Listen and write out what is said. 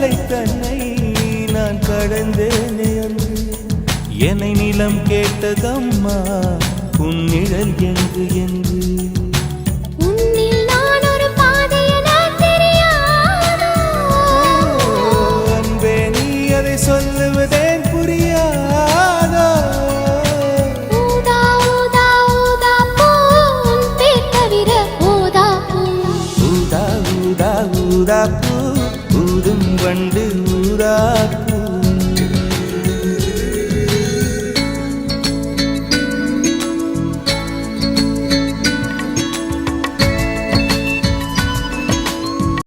தன்னை நான் கடந்தேனே அன்று. என்னை நிலம் கேட்டதம்மா உன் நிழல் எங்கு என்று. சொல்லுவதேன் புரியாதோ? ஊதா ஊதா ஊதா ஊதா ஊதா ஊதும் வண்டு ஊதா